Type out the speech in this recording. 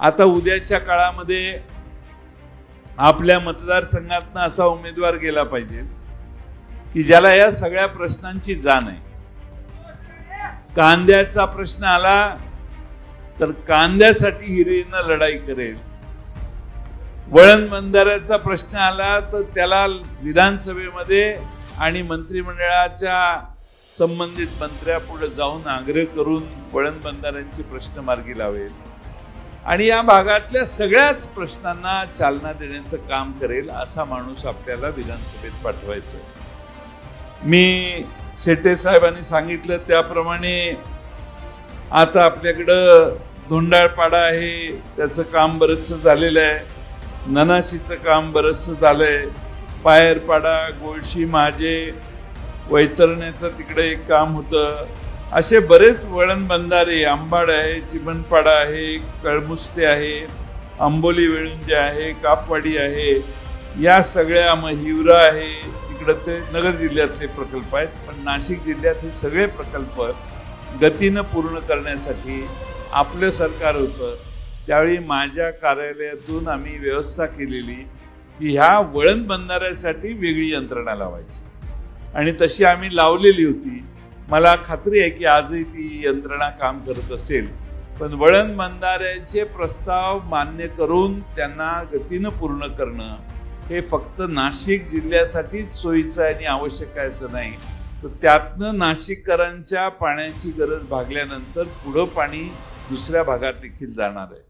आता उद्याच्या काळामध्ये आपल्या मतदारसंघातनं असा उमेदवार गेला पाहिजे की ज्याला या सगळ्या प्रश्नांची जाण आहे. कांद्याचा प्रश्न आला तर कांद्यासाठी हिरेनं लढाई करेल. वळण बंधाऱ्याचा प्रश्न आला तर त्याला विधानसभेमध्ये आणि मंत्रिमंडळाच्या संबंधित मंत्र्यापुढे जाऊन आग्रह करून वळण बंधाऱ्यांचे प्रश्न मार्गी लावेल. आणि या भागातल्या सगळ्याच प्रश्नांना चालना देण्याचं काम करेल असा माणूस आपल्याला विधानसभेत पाठवायचा मी शेटे साहेबांनी सांगितलं त्याप्रमाणे आता आपल्याकडं धोंडाळपाडा आहे त्याचं काम बरंचसं झालेलं आहे ननाशीचं काम बरंचसं झालंय पायरपाडा गोळशी माझे वैतरण्याचं तिकडे एक काम होतं असे बरेच वळण बंधारे आंबाड आहे चिमणपाडा आहे कळमुस्ते आहे आंबोली वेळुंजे आहे कापवाडी आहे या सगळ्या मग हिवरा आहे. इकडं ते नगर जिल्ह्यातले प्रकल्प आहेत पण नाशिक जिल्ह्यात हे सगळे प्रकल्प गतीनं पूर्ण करण्यासाठी आपलं सरकार होतं. त्यावेळी माझ्या कार्यालयातून आम्ही व्यवस्था केलेली की ह्या वळण बंधाऱ्यासाठी वेगळी यंत्रणा लावायची. आणि तशी आम्ही लावलेली होती. मला खात्री आहे की आजही ती यंत्रणा काम करत असेल. पण वळण बांधणाऱ्यांचे प्रस्ताव मान्य करून त्यांना गतीनं पूर्ण करणं हे फक्त नाशिक जिल्ह्यासाठीच सोयीचं आणि आवश्यक आहे असं नाही. तर त्यातनं नाशिककरांच्या पाण्याची गरज भागल्यानंतर पुढं पाणी दुसऱ्या भागात देखील जाणार आहे.